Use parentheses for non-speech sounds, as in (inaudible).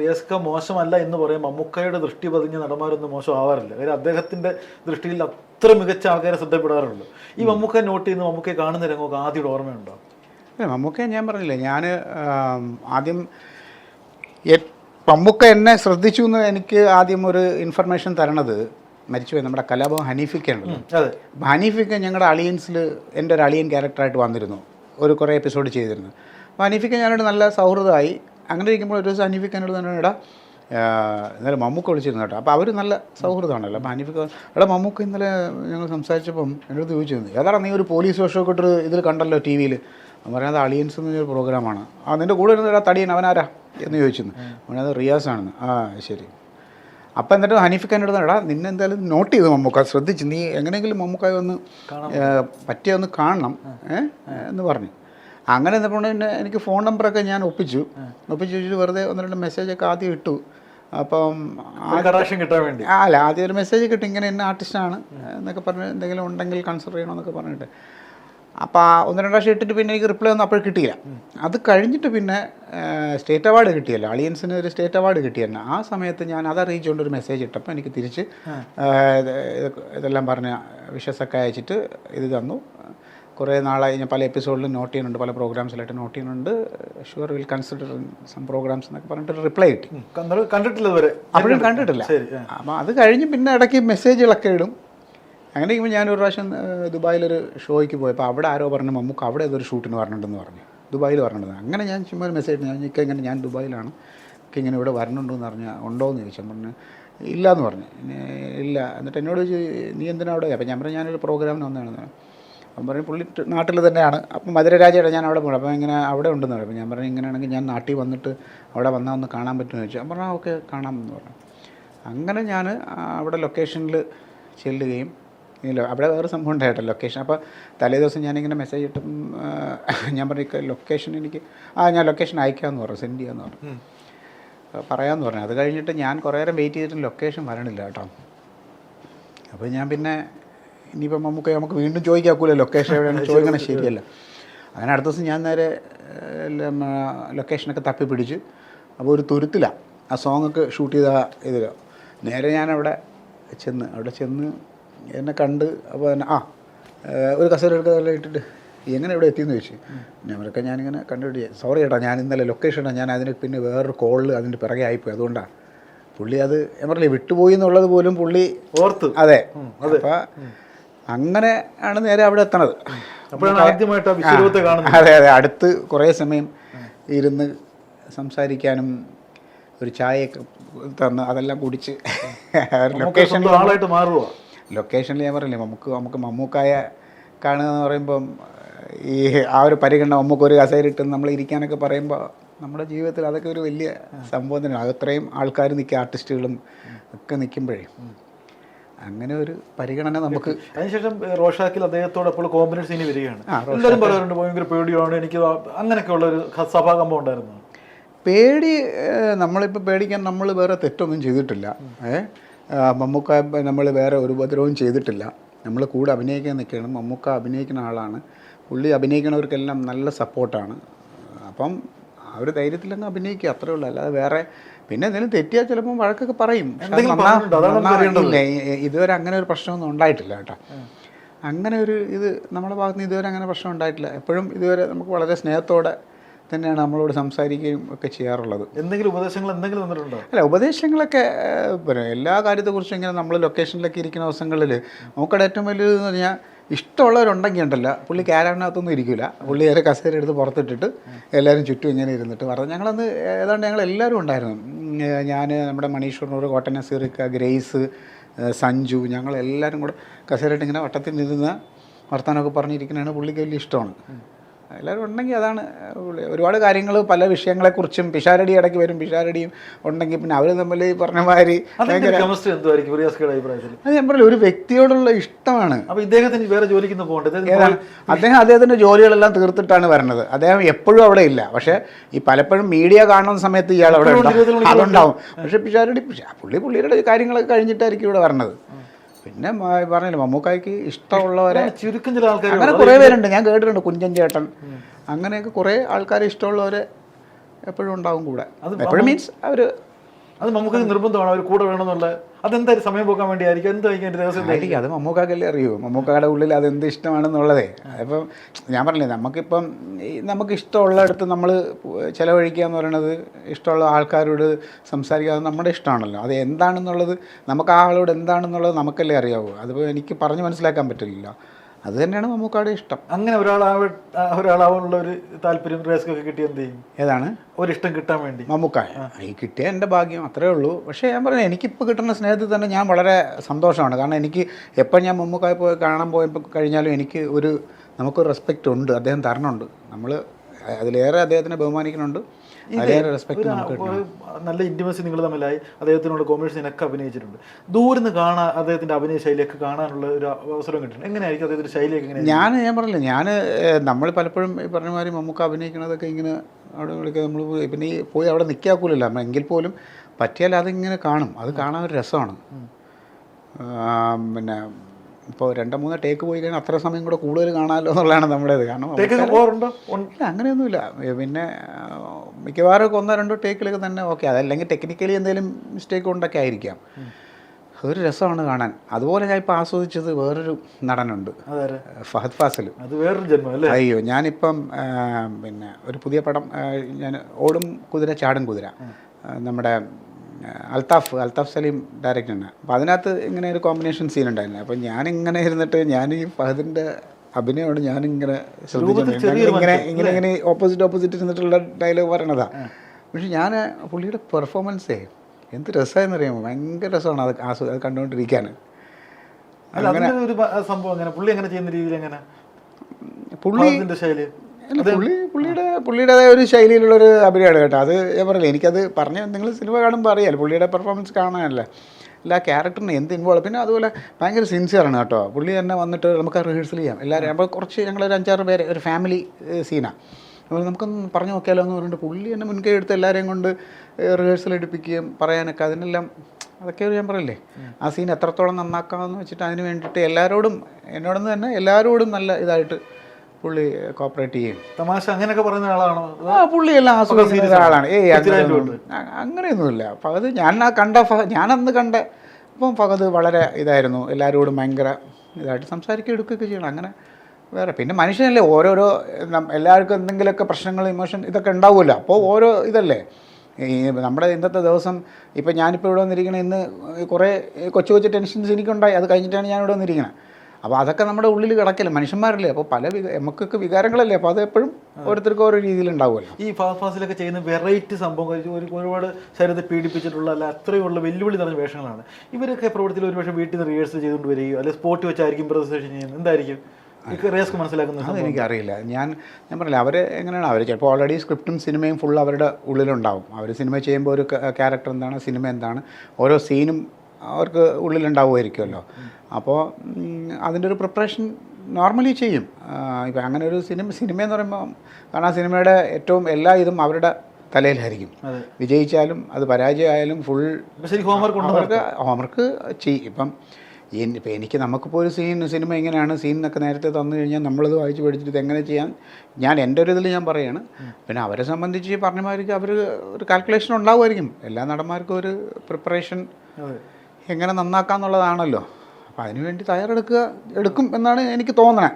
റിയസ്ക മോശമല്ല എന്ന് പറയും മമ്മൂക്കയുടെ ദൃഷ്ടി പതിഞ്ഞ നടന്മാരൊന്നും മോശം ആവാറില്ല കാര്യം അദ്ദേഹത്തിന്റെ ദൃഷ്ടിയിൽ അത്ര മികച്ച ആൾക്കാരെ ശ്രദ്ധപ്പെടാറുള്ളൂ ഈ മമ്മൂക്ക നോട്ട് ചെയ്യുന്ന മമ്മൂക്കയെ കാണുന്ന രംഗമൊക്കെ ആദ്യം ഓർമ്മയുണ്ടോ? അല്ല മമ്മൂക്ക ഞാൻ പറഞ്ഞില്ലേ ഞാൻ ആദ്യം മമ്മൂക്ക എന്നെ ശ്രദ്ധിച്ചു എന്ന് എനിക്ക് ആദ്യം ഒരു ഇൻഫർമേഷൻ തരണത് മരിച്ചുപോയി നമ്മുടെ കലാഭവൻ ഹനീഫിക്ക ഉണ്ടല്ലോ അതെ. ഹനീഫിക്ക ഞങ്ങളുടെ അളിയൻസിൽ എന്റെ ഒരു അളിയൻ ക്യാരക്ടറായിട്ട് വന്നിരുന്നു. ഒരു കുറേ എപ്പിസോഡ് ചെയ്തിരുന്നു. അപ്പോൾ ഹനീഫിക്ക ഞാനോട് നല്ല സൗഹൃദമായി അങ്ങനെ ഇരിക്കുമ്പോൾ ഒരു ദിവസം അനീഫിക്ക് എന്നോട് തന്നെ ഇടാ ഇന്നലെ മമ്മൂക്ക വിളിച്ചിരുന്നു കേട്ടോ. അപ്പോൾ അവർ നല്ല സൗഹൃദമാണല്ലോ. അപ്പോൾ അനീഫിക്ക് എടാ മമ്മൂക്ക ഇന്നലെ ഞങ്ങൾ സംസാരിച്ചപ്പം എന്നോട് ചോദിച്ചിരുന്നു ഏതാണ് നീ ഒരു പോലീസ് വേഷമൊക്കെ ഇട്ടൊരു ഇതിൽ കണ്ടല്ലോ ടി വിയിൽ? അവൻ പറയുന്നത് അളിയൻസ് എന്നൊരു പ്രോഗ്രാമാണ്. ആ നിന്റെ കൂടെ ഇരുന്ന തടിയൻ അവനാരാ എന്ന് ചോദിച്ചിരുന്നു അവനത് റിയാസാണെന്ന്. ആ ശരി. അപ്പം എന്നിട്ട് ഹനീഫിക്ക് എന്നോട് എടാ നിന്നെ എന്തായാലും നോട്ട് ചെയ്തു മമ്മൂക്ക ശ്രദ്ധിച്ച് നീ എങ്ങനെയെങ്കിലും മമ്മൂക്കായി ഒന്ന് പറ്റിയൊന്ന് പറ്റിയ ഒന്ന് കാണണം. ഏ എന്ന് പറഞ്ഞു. അങ്ങനെ എന്നപ്പോൾ പിന്നെ എനിക്ക് ഫോൺ നമ്പറൊക്കെ ഞാൻ ഒപ്പിച്ചു. ഒപ്പിച്ചു വെച്ചിട്ട് വെറുതെ ഒന്ന് രണ്ട് മെസ്സേജൊക്കെ ആദ്യം ഇട്ടു. അപ്പം ആ കടാക്ഷം കിട്ടാൻ വേണ്ടി. ആ അല്ല ആദ്യം ഒരു മെസ്സേജ് കിട്ടും ഇങ്ങനെ എന്നെ ആർട്ടിസ്റ്റാണ് എന്നൊക്കെ പറഞ്ഞ് എന്തെങ്കിലും ഉണ്ടെങ്കിൽ കൺസിഡർ ചെയ്യണമെന്നൊക്കെ പറഞ്ഞിട്ട്. അപ്പോൾ ആ ഒന്ന് രണ്ട് പ്രാവശ്യം ഇട്ടിട്ട് പിന്നെ എനിക്ക് റിപ്ലൈ ഒന്നും അപ്പോൾ കിട്ടിയില്ല. അത് കഴിഞ്ഞിട്ട് പിന്നെ സ്റ്റേറ്റ് അവാർഡ് കിട്ടിയല്ലോ. അളിയൻസിന് ഒരു സ്റ്റേറ്റ് അവാർഡ് കിട്ടിയല്ലോ. ആ സമയത്ത് ഞാൻ അത് അറിയിച്ചുകൊണ്ട് ഒരു മെസ്സേജ് ഇട്ടപ്പോൾ എനിക്ക് തിരിച്ച് ഇതെല്ലാം പറഞ്ഞ് വിഷസൊക്കെ അയച്ചിട്ട് ഇത് തന്നു. കുറേ നാളായി ഞാൻ പല എപ്പിസോഡിലും നോട്ട് ചെയ്യുന്നുണ്ട് പല പ്രോഗ്രാംസിലായിട്ട് നോട്ട് ചെയ്യുന്നുണ്ട്. Sure will consider some programs എന്നൊക്കെ പറഞ്ഞിട്ട് റിപ്ലൈ കിട്ടി. കണ്ടിട്ടില്ല വരെ അപ്പോഴും കണ്ടിട്ടില്ല. അപ്പം അത് കഴിഞ്ഞ് പിന്നെ ഇടയ്ക്ക് മെസ്സേജുകളൊക്കെ ഇടും. അങ്ങനെ ഇരിക്കുമ്പോൾ ഞാനൊരു പ്രാവശ്യം ദുബായിലൊരു ഷോയ്ക്ക് പോയപ്പോൾ അവിടെ ആരോ പറഞ്ഞു മമ്മൂക്ക് അവിടെ ഏതൊരു ഷൂട്ടിന് പറഞ്ഞിട്ടുണ്ടെന്ന് പറഞ്ഞു. ദുബായിൽ പറഞ്ഞിട്ടുണ്ട് അങ്ങനെ ഞാൻ ചുമ്മാ ഒരു മെസ്സേജ് ഞാൻ ഇക്ക ഇങ്ങനെ ഞാൻ ദുബായിലാണ്. ഒക്കെ ഇങ്ങനെ ഇവിടെ വരണുണ്ടോ എന്ന് പറഞ്ഞാൽ ഉണ്ടോ എന്ന് ചോദിച്ചു പറഞ്ഞു ഇല്ല എന്ന് പറഞ്ഞു ഇല്ല. എന്നിട്ട് എന്നോട് ചോദിച്ചു നീ എന്തിനാ അവിടെ? അപ്പം ഞാൻ പറഞ്ഞു ഞാനൊരു പ്രോഗ്രാമിന് വന്നതാണെന്ന് പറഞ്ഞു. അപ്പം പറഞ്ഞു പുള്ളി നാട്ടിൽ തന്നെയാണ്. അപ്പം മധുരരാജയുടെ ഞാൻ അവിടെ പോകണം അപ്പം ഇങ്ങനെ അവിടെ ഉണ്ടെന്ന് പറയും. ഞാൻ പറഞ്ഞു ഇങ്ങനെയാണെങ്കിൽ ഞാൻ നാട്ടിൽ വന്നിട്ട് അവിടെ വന്നാൽ ഒന്ന് കാണാൻ പറ്റുമെന്ന് ചോദിച്ചു. അപ്പം പറഞ്ഞാൽ ഓക്കെ കാണാമെന്ന് പറഞ്ഞു. അങ്ങനെ ഞാൻ അവിടെ ലൊക്കേഷനിൽ ചെല്ലുകയും ഇല്ല അവിടെ വേറെ സംഭവം ഉണ്ടായിട്ടോ ലൊക്കേഷൻ അപ്പോൾ തലേ ദിവസം ഞാനിങ്ങനെ മെസ്സേജ് ഇട്ടും ഞാൻ പറഞ്ഞു ലൊക്കേഷൻ എനിക്ക് ആ ഞാൻ ലൊക്കേഷൻ അയക്കാമെന്ന് പറഞ്ഞു സെൻഡ് ചെയ്യാമെന്ന് പറഞ്ഞു. പറയാമെന്ന് പറഞ്ഞു. അത് കഴിഞ്ഞിട്ട് ഞാൻ കുറേ നേരം വെയിറ്റ് ചെയ്തിട്ട് ലൊക്കേഷൻ വരണില്ല കേട്ടോ. അപ്പോൾ ഞാൻ പിന്നെ ഇനിയിപ്പം നമുക്ക് നമുക്ക് വീണ്ടും ചോദിക്കാക്കൂല. ലൊക്കേഷൻ എവിടെയാണ് (laughs) ചോദിക്കണം ശരിയല്ല. അങ്ങനെ അടുത്ത ദിവസം ഞാൻ നേരെ ലൊക്കേഷനൊക്കെ തപ്പി പിടിച്ച്. അപ്പോൾ ഒരു തുരുത്തിലാണ് ആ സോങ്ങൊക്കെ ഷൂട്ട് ചെയ്ത ഇതിൽ നേരെ ഞാൻ അവിടെ ചെന്ന് അവിടെ ചെന്ന് എന്നെ കണ്ട് അപ്പോൾ തന്നെ ആ ഒരു കസേര എടുക്കുക ഇട്ടിട്ട് എങ്ങനെ ഇവിടെ എത്തിയെന്ന് ചോദിച്ചു. ഞങ്ങളൊക്കെ ഞാനിങ്ങനെ കണ്ടുപിടി സോറി ചേട്ടാ ഞാൻ ഇന്നലെ ലൊക്കേഷനാണ് ഞാൻ അതിന് പിന്നെ വേറൊരു കോളിൽ അതിന്റെ പിറകെ ആയിപ്പോയി. അതുകൊണ്ടാണ് പുള്ളി അത് ഞാൻ പറഞ്ഞില്ലേ വിട്ടുപോയി എന്നുള്ളത് പോലും പുള്ളി ഓർത്ത്. അതെ. അപ്പം അങ്ങനെ ആണ് നേരെ അവിടെ എത്തണത്. അപ്പോഴാണ് ആദ്യമായിട്ട് അതെ അതെ. അടുത്ത് കുറേ സമയം ഇരുന്ന് സംസാരിക്കാനും ഒരു ചായയൊക്കെ തന്ന് അതെല്ലാം കുടിച്ച് സ്വന്തം ആളായിട്ട് മാറുക ലൊക്കേഷനിൽ ഞാൻ പറഞ്ഞില്ലേ നമുക്ക് നമുക്ക് മമ്മൂക്കായ കാണുക എന്ന് പറയുമ്പം ഈ ആ ഒരു പരിഗണന നമുക്ക് ഒരു കസേരയിട്ട് നമ്മൾ ഇരിക്കാനൊക്കെ പറയുമ്പോൾ നമ്മുടെ ജീവിതത്തിൽ അതൊക്കെ ഒരു വലിയ സംഭവം തന്നെയാണ്. അതത്രയും ആൾക്കാർ നിൽക്കുക ആർട്ടിസ്റ്റുകളും ഒക്കെ നിൽക്കുമ്പോഴേ. അങ്ങനെ ഒരു പരിഗണന നമുക്ക് അതിനുശേഷം റോഷാക്കിൽ അദ്ദേഹത്തോട് അപ്പോൾ ഇനി വരികയാണ്. എല്ലാവരും പറയാറുണ്ട് ഭയങ്കര പേടിയാണ് എനിക്ക് അങ്ങനെയൊക്കെയുള്ള ഒരു സഭാകമ്പം ഉണ്ടായിരുന്നു. പേടി നമ്മളിപ്പോൾ പേടിക്കാൻ നമ്മൾ വേറെ തെറ്റൊന്നും ചെയ്തിട്ടില്ല. ഏ മമ്മൂക്ക നമ്മൾ വേറെ ഒരു ഉപദ്രവവും ചെയ്തിട്ടില്ല. നമ്മൾ കൂടെ അഭിനയിക്കാൻ നിൽക്കുകയാണ്. മമ്മൂക്ക അഭിനയിക്കുന്ന ആളാണ്. പുള്ളി അഭിനയിക്കുന്നവർക്കെല്ലാം നല്ല സപ്പോർട്ടാണ് അപ്പം ആ ഒരു ധൈര്യത്തിലങ്ങ് അഭിനയിക്കുക അത്രേ ഉള്ളൂ. അല്ലാതെ വേറെ പിന്നെ എന്തെങ്കിലും തെറ്റിയാൽ ചിലപ്പോൾ വഴക്കൊക്കെ പറയും. ഇതുവരെ അങ്ങനെ ഒരു പ്രശ്നമൊന്നും ഉണ്ടായിട്ടില്ല കേട്ടോ. അങ്ങനെ ഒരു ഇത് നമ്മുടെ ഭാഗത്ത് നിന്ന് ഇതുവരെ അങ്ങനെ പ്രശ്നം ഉണ്ടായിട്ടില്ല. എപ്പോഴും ഇതുവരെ നമുക്ക് വളരെ സ്നേഹത്തോടെ തന്നെയാണ് നമ്മളോട് സംസാരിക്കുകയും ഒക്കെ ചെയ്യാറുള്ളത്. എന്തെങ്കിലും ഉപദേശങ്ങൾ എന്തെങ്കിലും തന്നിട്ടുണ്ടോ? അല്ല ഉപദേശങ്ങളൊക്കെ പിന്നെ എല്ലാ കാര്യത്തെക്കുറിച്ചും ഇങ്ങനെ നമ്മൾ ലൊക്കേഷനിലൊക്കെ ഇരിക്കുന്ന ദിവസങ്ങളിൽ നമുക്കവിടെ ഏറ്റവും വലിയതെന്ന് പറഞ്ഞാൽ ഇഷ്ടമുള്ളവരുണ്ടെങ്കിൽ ഉണ്ടല്ല. പുള്ളി കാരണത്തൊന്നും ഇരിക്കില്ല പുള്ളി ഏറെ കസേര എടുത്ത് പുറത്തിട്ടിട്ട് എല്ലാവരും ചുറ്റും ഇങ്ങനെ ഇരുന്നിട്ട് പറഞ്ഞു ഞങ്ങളന്ന് ഏതാണ്ട് ഞങ്ങൾ എല്ലാവരും ഉണ്ടായിരുന്നു ഞാൻ നമ്മുടെ മണീഷ്വർണൂർ കോട്ടൻ നസീറിക്ക ഗ്രേസ് സഞ്ജു ഞങ്ങളെല്ലാവരും കൂടെ കസേരയിട്ട് ഇങ്ങനെ വട്ടത്തിൽ നിന്ന് വർത്തമാനമൊക്കെ പറഞ്ഞിരിക്കുന്നതാണ് പുള്ളിക്ക് വലിയ ഇഷ്ടമാണ്. എല്ലാവരും ഉണ്ടെങ്കിൽ അതാണ് ഒരുപാട് കാര്യങ്ങൾ പല വിഷയങ്ങളെക്കുറിച്ചും പിഷാരടി ഇടയ്ക്ക് വരും പിഷാരടിയും ഉണ്ടെങ്കിൽ പിന്നെ അവർ തമ്മിൽ ഈ പറഞ്ഞ മാതിരി അത് ഞാൻ പറയില്ല ഒരു വ്യക്തിയോടുള്ള ഇഷ്ടമാണ്. അപ്പോൾ ഇദ്ദേഹത്തിന് വേറെ ഏതാണ്? അദ്ദേഹം അദ്ദേഹത്തിന്റെ ജോലികളെല്ലാം തീർത്തിട്ടാണ് വരുന്നത് അദ്ദേഹം എപ്പോഴും അവിടെ ഇല്ല. പക്ഷേ ഈ പലപ്പോഴും മീഡിയ കാണുന്ന സമയത്ത് ഇയാൾ അവിടെ ഉണ്ടാവും. അതുണ്ടാവും. പക്ഷേ പിഷാരടി പിഷ- പുള്ളി പുള്ളിയുടെ കാര്യങ്ങളൊക്കെ കഴിഞ്ഞിട്ടായിരിക്കും ഇവിടെ വരണത്. പിന്നെ പറഞ്ഞില്ല മമ്മൂക്കായ്ക്ക് ഇഷ്ടമുള്ളവരെ ചുരുക്കം ചില ആൾക്കാർ അങ്ങനെ കുറേ പേരുണ്ട് ഞാൻ കേട്ടിട്ടുണ്ട് കുഞ്ചൻ ചേട്ടൻ. അങ്ങനെയൊക്കെ കുറേ ആൾക്കാർ ഇഷ്ടമുള്ളവരെ എപ്പോഴും ഉണ്ടാവും കൂടെ. എപ്പോഴും മീൻസ് അവർ അത് നമുക്ക് നിർബന്ധമാണ്? അവർ കൂടെ വേണമെന്നുള്ള അതെന്തായാലും സമയം പോക്കാൻ വേണ്ടിയായിരിക്കും. എന്തായിരിക്കും അതിന്റെ ദിവസം? ആയിരിക്കും അത് മമ്മൂക്കാക്കല്ലേ അറിയൂ. മമ്മൂക്കായുടെ ഉള്ളിൽ അത് എന്ത് ഇഷ്ടമാണെന്നുള്ളതേ. അതിപ്പം ഞാൻ പറഞ്ഞില്ലേ നമുക്കിപ്പം നമുക്ക് ഇഷ്ടമുള്ളിടത്ത് നമ്മൾ ചിലവഴിക്കുക എന്ന് പറയുന്നത് ഇഷ്ടമുള്ള ആൾക്കാരോട് സംസാരിക്കുക അത് നമ്മുടെ ഇഷ്ടമാണല്ലോ. അത് എന്താണെന്നുള്ളത് നമുക്ക് ആ ആളോട് എന്താണെന്നുള്ളത് നമുക്കല്ലേ അറിയാവൂ. അതിപ്പോൾ എനിക്ക് പറഞ്ഞ് മനസ്സിലാക്കാൻ പറ്റില്ല അത് തന്നെയാണ് മമ്മൂക്കാട് ഇഷ്ടം. അങ്ങനെ ഒരാളാവ ഒരാളാവാനുള്ള ഒരു താല്പര്യം റിസ്ക് ഒക്കെ കിട്ടി എന്ത് ചെയ്യും? ഏതാണ്? ഒരിഷ്ടം കിട്ടാൻ വേണ്ടി. മമ്മൂക്കായ. ഈ കിട്ടിയ എന്റെ ഭാഗ്യം അത്രേ ഉള്ളൂ. പക്ഷേ ഞാൻ പറഞ്ഞു എനിക്കിപ്പോൾ കിട്ടുന്ന സ്നേഹത്തിൽ തന്നെ ഞാൻ വളരെ സന്തോഷമാണ്. കാരണം എനിക്ക് എപ്പോൾ ഞാൻ മമ്മൂക്കായ പോയി കാണാൻ പോയപ്പോൾ കഴിഞ്ഞാലും എനിക്ക് ഒരു നമുക്കൊരു റെസ്പെക്റ്റ് ഉണ്ട്. അദ്ദേഹം തരണുണ്ട്. നമ്മൾ അതിലേറെ അദ്ദേഹത്തിനെ ബഹുമാനിക്കുന്നുണ്ട്. നമുക്ക് നല്ല ഇന്റിമസി നിങ്ങൾ തമ്മിലായി അദ്ദേഹത്തിനുള്ള നിനക്ക് അഭിനയിച്ചിട്ടുണ്ട്. ദൂരെ നിന്ന് കാണാൻ അദ്ദേഹത്തിന്റെ അഭിനയ ശൈലിയൊക്കെ കാണാനുള്ള ഒരു അവസരം കിട്ടുന്നുണ്ട് എങ്ങനെയായിരിക്കും അദ്ദേഹത്തിന്റെ ശൈലിയൊക്കെ എങ്ങനെ ഞാൻ ഞാൻ പറഞ്ഞില്ല ഞാൻ നമ്മൾ പലപ്പോഴും ഈ പറഞ്ഞ മാതിരി മമ്മൂക്ക അഭിനയിക്കണതൊക്കെ ഇങ്ങനെ അവിടെ വിളിക്കുക നമ്മൾ പിന്നെ ഈ പോയി അവിടെ നിൽക്കാക്കൂലല്ലോ എങ്കിൽ പോലും പറ്റിയാൽ അതിങ്ങനെ കാണും. അത് കാണാൻ ഒരു രസമാണ്. പിന്നെ ഇപ്പോൾ രണ്ടോ മൂന്നോ ടേക്ക് പോയി കഴിഞ്ഞാൽ അത്ര സമയം കൂടെ കൂടുതൽ കാണാമല്ലോ എന്നുള്ളതാണ് നമ്മുടേത് കാരണം അങ്ങനെയൊന്നുമില്ല. പിന്നെ മിക്കവാറും ഒന്നോ രണ്ടോ ടേക്കിലൊക്കെ തന്നെ ഓക്കെ അതല്ലെങ്കിൽ ടെക്നിക്കലി എന്തെങ്കിലും മിസ്റ്റേക്ക് കൊണ്ടൊക്കെ ആയിരിക്കാം. അതൊരു രസമാണ് കാണാൻ. അതുപോലെ ഞാൻ ഇപ്പോൾ ആസ്വദിച്ചത് വേറൊരു നടനുണ്ട്. ഫഹദ് ഫാസിൽ അത് വേറൊരു ജന്മം അല്ലേ? അയ്യോ ഞാനിപ്പം പിന്നെ ഒരു പുതിയ പടം ഞാൻ ഓടും കുതിര ചാടും കുതിര. നമ്മുടെ അൽത്താഫ് അൽത്താഫ് സലീം ഡയറക്ടറാണ് അപ്പോൾ അതിനകത്ത് ഇങ്ങനെ ഒരു കോമ്പിനേഷൻ സീൻ ഉണ്ടായിരുന്നു. അപ്പോൾ ഞാനിങ്ങനെ ഇരുന്നിട്ട് ഞാൻ ഈ ഫഹദിന്റെ അഭിനയമാണ് ഞാനിങ്ങനെ ഇങ്ങനെ ഇങ്ങനെ ഇങ്ങനെ ഓപ്പോസിറ്റ് ഓപ്പോസിറ്റ് ഇരുന്നിട്ടുള്ള ഡയലോഗ് പറയണതാ. പക്ഷെ ഞാൻ പുള്ളിയുടെ പെർഫോമൻസേ എന്ത് രസമായെന്നറിയാമോ ഭയങ്കര രസമാണ് അത് ആസ്വ അത് കണ്ടുകൊണ്ടിരിക്കാൻ ഒരു സംഭവം അങ്ങനെ പുള്ളി അങ്ങനെ ചെയ്യുന്ന രീതിയിൽ എങ്ങനെ? പുള്ളി ശൈലി. പുള്ളി പുള്ളിയുടെ പുള്ളിയുടേതായ ഒരു ശൈലിയിലുള്ളൊരു അഭിനയമാണ് കേട്ടോ. അത് ഞാൻ പറയില്ല എനിക്കത് പറഞ്ഞ നിങ്ങൾ സിനിമ കാണുമ്പോൾ അറിയാലോ പുള്ളിയുടെ പെർഫോമൻസ് കാണാനല്ല. എല്ലാ ക്യാരക്ടറിന് എന്ത് ഇൻവോൾവ് പിന്നെ അതുപോലെ ഭയങ്കര സിൻസിയറാണ് കേട്ടോ. പുള്ളി തന്നെ വന്നിട്ട് നമുക്ക് റിഹേഴ്സൽ ചെയ്യാം. എല്ലാവരും അപ്പോൾ കുറച്ച് ഞങ്ങളൊരു അഞ്ചാറ് പേര് ഒരു ഫാമിലി സീനാണ് അപ്പോൾ നമുക്കൊന്ന് പറഞ്ഞു നോക്കിയാലോ എന്ന് പറഞ്ഞിട്ട് പുള്ളി എന്നെ മുൻകൈ എടുത്ത് എല്ലാവരെയും കൊണ്ട് റിഹേഴ്സൽ എടുപ്പിക്കുകയും പറയാനൊക്കെ അതിനെല്ലാം അതൊക്കെ ഒരു ഞാൻ പറയില്ലേ? ആ സീൻ എത്രത്തോളം നന്നാക്കാമെന്ന് വെച്ചിട്ട് അതിന് വേണ്ടിയിട്ട് എല്ലാവരോടും എന്നോടൊന്ന് തന്നെ എല്ലാവരോടും നല്ല ഇതായിട്ട് പുള്ളി കോപ്പറേറ്റ് ചെയ്യും. തമാശ അങ്ങനെയൊക്കെ പറയുന്ന ആളാണോ ആ പുള്ളി എല്ലാം ആസ്വദിക്കുന്ന ആളാണ് ഒരാളാണ്. ഏയ് അങ്ങനെയൊന്നുമില്ല. ഫഹദ് ഞാൻ ആ കണ്ട ഞാനന്ന് കണ്ട അപ്പം ഫഹദ് വളരെ ഇതായിരുന്നു. എല്ലാവരോടും ഭയങ്കര ഇതായിട്ട് സംസാരിക്കുക എടുക്കുകയൊക്കെ ചെയ്യണം. അങ്ങനെ വേറെ. പിന്നെ മനുഷ്യനല്ലേ ഓരോരോ എല്ലാവർക്കും എന്തെങ്കിലുമൊക്കെ പ്രശ്നങ്ങൾ ഇമോഷൻ ഇതൊക്കെ ഉണ്ടാവുമല്ലോ. അപ്പോൾ ഓരോ ഇതല്ലേ. ഈ നമ്മുടെ ഇന്നത്തെ ദിവസം ഇപ്പം ഞാനിപ്പോൾ ഇവിടെ വന്നിരിക്കണേ ഇന്ന് കുറേ കൊച്ചു കൊച്ചു ടെൻഷൻസ് എനിക്കുണ്ടായി. അത് കഴിഞ്ഞിട്ടാണ് ഞാൻ ഇവിടെ വന്നിരിക്കണത് അപ്പോൾ അതൊക്കെ നമ്മുടെ ഉള്ളിൽ കിടക്കില്ല? മനുഷ്യന്മാരല്ലേ? അപ്പോൾ പല നമുക്കൊക്കെ വികാരങ്ങളല്ലേ? അപ്പോൾ അത് എപ്പോഴും ഓരോരുത്തർക്കും ഓരോ രീതിയിൽ ഉണ്ടാവുമല്ലോ ഈ ഫാസ്റ്റ് ഫാസിലൊക്കെ ചെയ്യുന്ന വെറൈറ്റി സംഭവം ഒരു ഒരു- ഒരുപാട് ശരീരത്തെ പീഡിപ്പിച്ചിട്ടുള്ള അല്ല അത്രയുള്ള വെല്ലുവിളി നിറഞ്ഞ വേഷങ്ങളാണ്. ഇവരൊക്കെ പ്രവൃത്തിയിൽ ഒരുപക്ഷെ വീട്ടിൽ നിന്ന് റിഹേഴ്സൽ ചെയ്തുകൊണ്ട് വരികയോ അല്ലെങ്കിൽ സ്പോട്ട് വെച്ചായിരിക്കും പ്രസന്റേഷൻ ചെയ്യുന്നത്? എന്തായിരിക്കും? ഈ മനസ്സിലാക്കുന്നത് അതെനിക്കറിയില്ല ഞാൻ ഞാൻ പറഞ്ഞില്ല അവർ എങ്ങനെയാണ്? അവർ ചിലപ്പോൾ ഓൾറെഡി സ്ക്രിപ്റ്റും സിനിമയും ഫുൾ അവരുടെ ഉള്ളിലുണ്ടാവും. അവർ സിനിമ ചെയ്യുമ്പോൾ ഒരു ക്യാരക്ടർ എന്താണ് സിനിമ എന്താണ് ഓരോ സീനും അവർക്ക് ഉള്ളിലുണ്ടാവുമായിരിക്കുമല്ലോ. അപ്പോൾ അതിന്റെ ഒരു പ്രിപ്പറേഷൻ നോർമലി ചെയ്യും. ഇപ്പം അങ്ങനെ ഒരു സിനിമ സിനിമ എന്ന് പറയുമ്പോൾ കാരണം ആ സിനിമയുടെ ഏറ്റവും എല്ലാ ഇതും അവരുടെ തലയിലായിരിക്കും. വിജയിച്ചാലും അത് പരാജയമായാലും ഫുൾ ഹോംവർക്ക് അവർക്ക് ഹോംവർക്ക് ചെയ്യും. ഇപ്പം ഇപ്പം എനിക്ക് നമുക്കിപ്പോൾ ഒരു സീൻ സിനിമ എങ്ങനെയാണ് സീൻ എന്നൊക്കെ നേരത്തെ തന്നു കഴിഞ്ഞാൽ നമ്മളത് വായിച്ച് പഠിച്ചിട്ട് ഇത് എങ്ങനെ ചെയ്യാൻ ഞാൻ എന്റെ ഒരു ഇതിൽ ഞാൻ പറയുകയാണ് പിന്നെ അവരെ സംബന്ധിച്ച് പറഞ്ഞമാർക്ക് അവർ ഒരു കാൽക്കുലേഷൻ ഉണ്ടാവുമായിരിക്കും. എല്ലാ നടന്മാർക്കും ഒരു പ്രിപ്പറേഷൻ എങ്ങനെ നന്നാക്കാന്നുള്ളതാണല്ലോ. അപ്പോൾ അതിനുവേണ്ടി തയ്യാറെടുക്കുക എടുക്കും എന്നാണ് എനിക്ക് തോന്നണേ.